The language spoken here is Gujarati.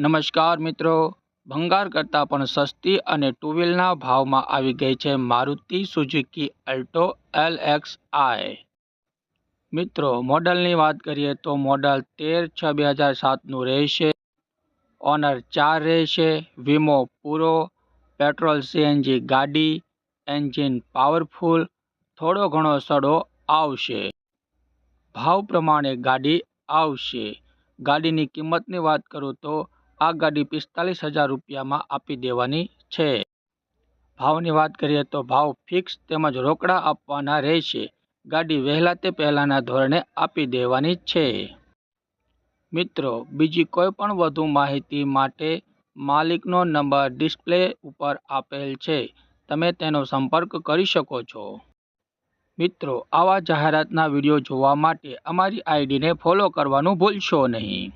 નમસ્કાર મિત્રો. ભંગાર કરતાં પણ સસ્તી અને ટુ વ્હીલના ભાવમાં આવી ગઈ છે Maruti Suzuki Alto L X I. મિત્રો, મોડલની વાત કરીએ તો મોડલ તેર છ બે હજાર સાતનું રહેશે. ઓનર ચાર રહેશે. વીમો પૂરો. પેટ્રોલ સીએનજી ગાડી. Engine powerful. થોડો ઘણો સડો આવશે. ભાવ પ્રમાણે ગાડી આવશે. ગાડીની કિંમતની વાત કરું તો આ ગાડી પિસ્તાલીસ હજાર રૂપિયામાં આપી દેવાની છે. ભાવની વાત કરીએ તો ભાવ ફિક્સ તેમજ રોકડા આપવાના રહેશે. ગાડી વહેલા તે પહેલાંના ધોરણે આપી દેવાની છે. મિત્રો, બીજી કોઈ પણ વધુ માહિતી માટે માલિકનો નંબર ડિસ્પ્લે ઉપર આપેલ છે. તમે તેનો સંપર્ક કરી શકો છો. મિત્રો, આવા જાહેરાતના વીડિયો જોવા માટે અમારી આઈડીને ફોલો કરવાનું ભૂલશો નહીં.